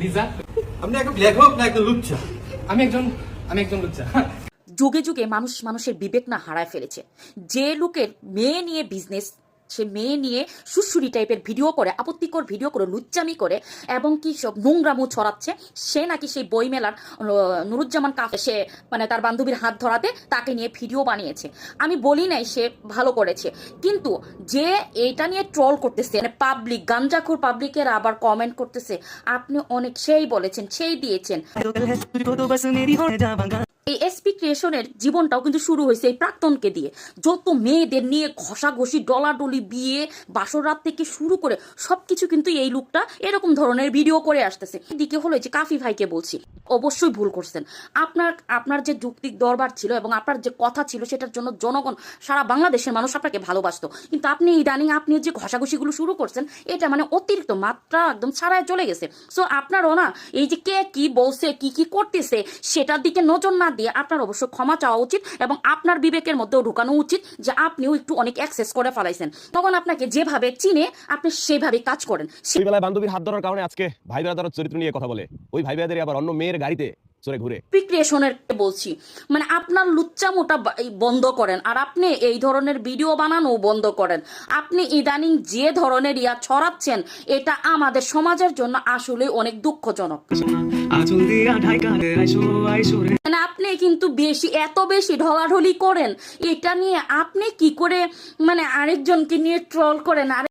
লিজা? আপনি একজন লেখক না একজন লুচ্ছা? আমি একজন আমি একজন লুচ্চা যুগে যুগে মানুষ মানুষের বিবেক না হারায় ফেলেছে। যে লোকের মেয়ে নিয়ে বিজনেস সে মেয়ে নিয়ে সুশুরি টাইপের ভিডিও করে, আপত্তিকর ভিডিও করে, লুচ্চামি করে এবং কি সব নোংরামু ছড়াচ্ছে, সে নাকি সেই বই মেলার নুরুজ্জামান কাফে সে মানে তার বান্ধবীর হাত ধরাতে তাকে নিয়ে ভিডিও বানিয়েছে। আমি বলি নাই সে ভালো করেছে, কিন্তু যে এটা নিয়ে ট্রল করতেছে মানে পাবলিক, গাঞ্জাখুর পাবলিকের আবার কমেন্ট করতেছে, আপনি অনেক সেই বলেছেন, সেই দিয়েছেন। এই এসপি ক্রিয়েশনের জীবনটাও কিন্তু শুরু হয়েছে এই প্রাক্তনকে দিয়ে। যত মেয়েদের নিয়ে ঘষাঘষি, ডলাডলি, বিয়ে বাসর রাত থেকে শুরু করে সব কিছু কিন্তু এই লুকটা এরকম ধরনের ভিডিও করে আসতেছে। এদিকে হলো যে কাফি ভাইকে বলছি, অবশ্যই ভুল করছেন। আপনার আপনার যে যুক্তিক দরবার ছিল এবং আপনার যে কথা ছিল সেটার জন্য জনগণ, সারা বাংলাদেশের মানুষ আপনাকে ভালোবাসতো। কিন্তু আপনি ইদানিং আপনি যে ঘষাঘষিগুলো শুরু করছেন, এটা মানে অতিরিক্ত মাত্রা একদম ছাড়ায় চলে গেছে। সো আপনারও না, এই যে কে কি বলছে, কি কি করতেছে, সেটার দিকে নজর না দিয়ে আপনার অবশ্য ক্ষমা চাওয়া উচিত এবং আপনার বিবেকের মধ্যেও ঢুকানো উচিত যে আপনিও একটু অনেক অ্যাক্সেস করে ফেলাইছেন। তখন আপনাকে যেভাবে চিনে আপনি সেভাবে কাজ করেন। বেলায় বান্ধবীর হাত ধরার কারণে আজকে ভাই বেড়াদার চরিত্র নিয়ে কথা বলে। ওই ভাই বেড়াদের আবার অন্য মেয়ের গাড়িতে চড়ে ঘুরে। ক্রিয়েশনের বলছি? মানে আপনার লুচ্চামোটা বন্ধ করেন আর আপনি এই ধরনের ভিডিও বানানো বন্ধ করেন। আপনি ইদানিং যে ধরনের ইয়া ছড়াচ্ছেন এটা আমাদের সমাজের জন্য আসলে অনেক দুঃখজনক। আপনি কিন্তু বেশি, এত বেশি ঢলাঢলি করেন, এটা নিয়ে আপনি কি করে মানে আরেকজনকে নিয়ে ট্রল করেন? আর